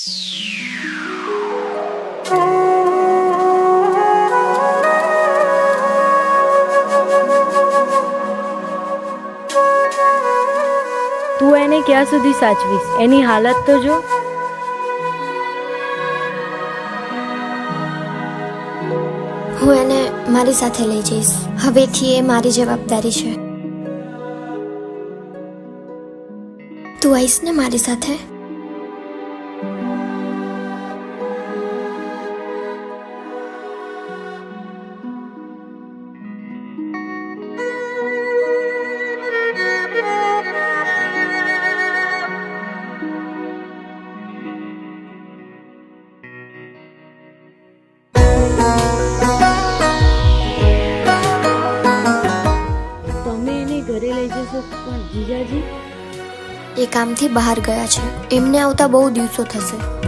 તું એને ક્યાં સુધી સાચવીશ? એની હાલત તો જો. હું એને મારી સાથે લઈ જઈશ. હવેથી એ મારી જવાબદારી છે. તું આવીશ ને મારી સાથે? જીજાજી? એ કામથી બહાર ગયા છે. એમને આવતા બહુ દિવસો થશે.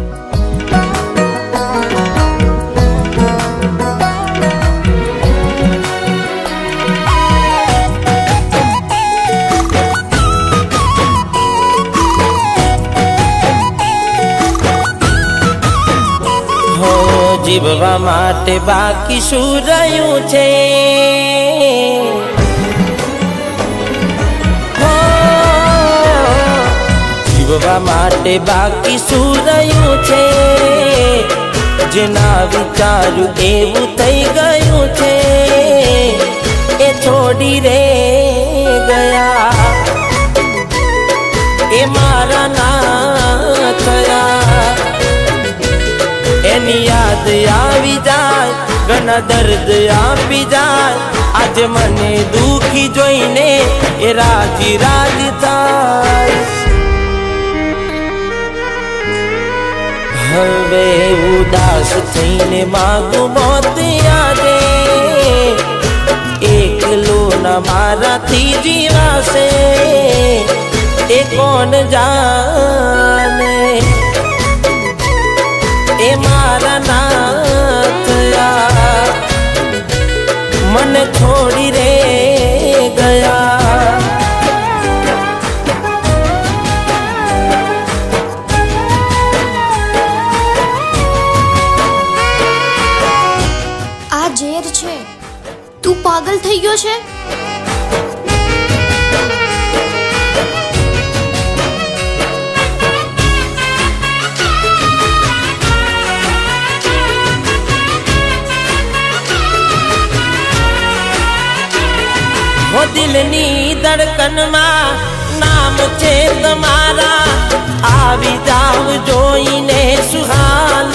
જીવવા માટે બાકી શું રહ્યું છે? જીવવા માટે બાકી શું રહ્યું છે? જેના વિચારું એવું થઈ ગયું છે. એ છોડી રે ગયા. એ મારા ના થયા એની યાદ આવી જાય ઘણા દર્દ આપી જાય. આજે મને દુખી જોઈને એ રાજી રાજી થાય. હવે ઉદાસ થઈને માગું મોત આજે એકલો ના મારાથી જીવાશે. એ કોણ જાને એ મારા ના થયા મને છોડી રે પાગલ થઈ ગયો છે? દિલની ધડકનમાં નામ છે તમારા. આવી જાવ જોઈને સુહાલ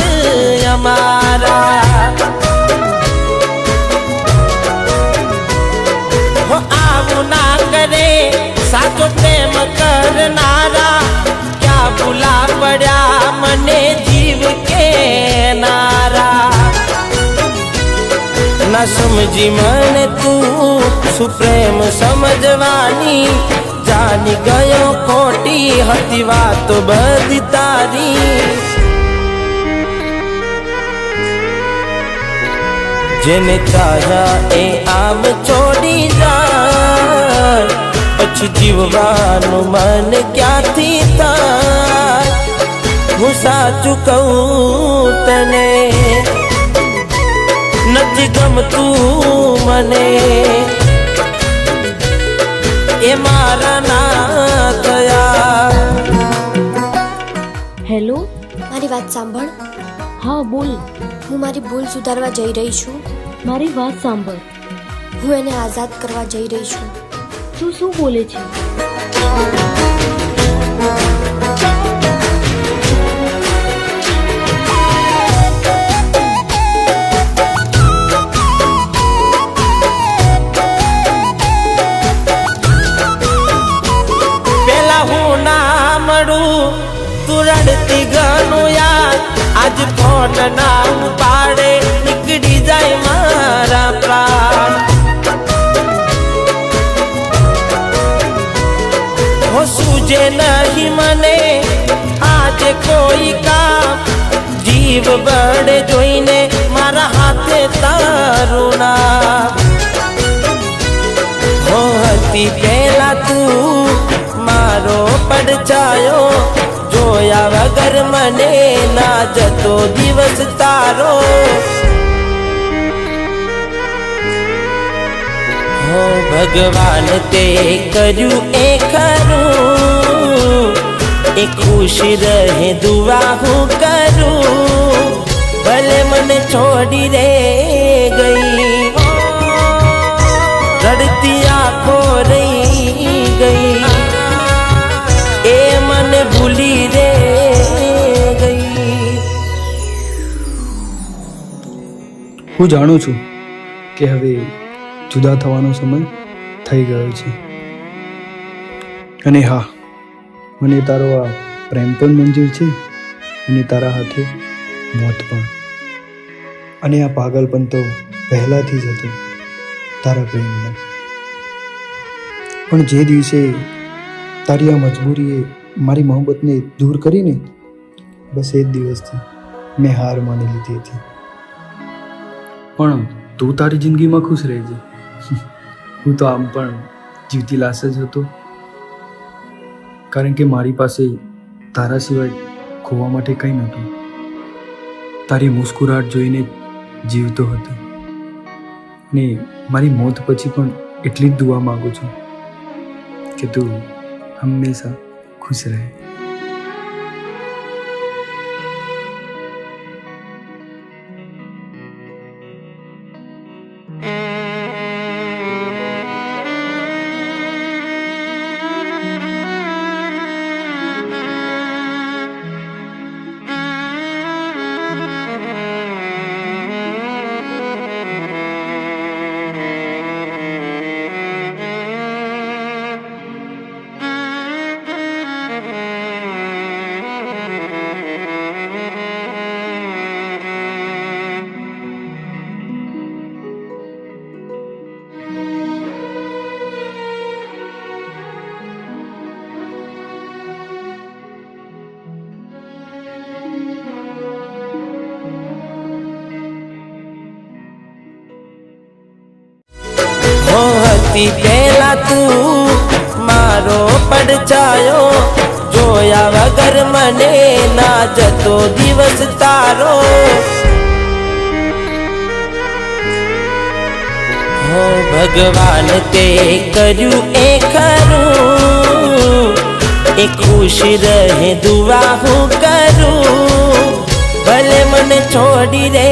સમજી મને તું સુપ્રેમ સમજવાની. જાની ગયો ખોટી હતી વાત બધી તારી. જેને તારા એ આમ છોડી જાય, પછી જીવવાનું મન ક્યાંથી થાય? હું સાચું કહું તને નથી ગમતું મને. એ મારા ના થયા હેલો? મારી વાત સાંભળ. હા બોલ. હું મારી ભૂલ સુધારવા જઈ રહી છું. મારી વાત સાંભળ. હું એને આઝાદ કરવા જઈ રહી છું. તું શું બોલે છે? જીવ જોઈને મારા હાથે તારુણા હો હતી પહેલા તું મારો પડછાયો, જોયા વગર મને ના જતો દિવસ તારો. હો, ભગવાન તે કર્યું એ ખરું, એ ખુશ રહે દુઆ હું કરું. મને છોડી રે ગઈ. રડતી આંખો રહી ગઈ. એ મને ભૂલી રે હું જાણું છું કે હવે જુદા થવાનો સમય થઈ ગયો છે. અને હા, મને તારો આ પ્રેમ પણ મંજૂર છે અને તારા હાથે મોત પણ. અને આ પાગલપન તો પહેલાથી જ હતું, તારા પ્રેમનો. પણ જે દિવસે તારી આ મજબૂરીએ મારી મોહબ્બતને દૂર કરીને, બસ એ જ દિવસથી મેં હાર માની લીધી હતી. પણ તું તારી જિંદગીમાં ખુશ રહેજે. હું તો આમ પણ જીવતી લાશ જ હતો. કારણ કે મારી પાસે તારા સિવાય ખોવા માટે કંઈ નહોતું. તારી મુસ્કુરાટ જોઈને જીવતો હતો. ને મારી મોત પછી પણ એટલી જ દુઆ માગું છું કે તું હંમેશા ખુશ રહે. હતી પેલા તું મારો પડછાયો, જોયા વગર મને ના જતો દિવસ તારો. હો ભગવાન, તે કર્યું એ ખરું. એ ખુશ રહે દુઆ હું કરું. ભલે મને છોડી રે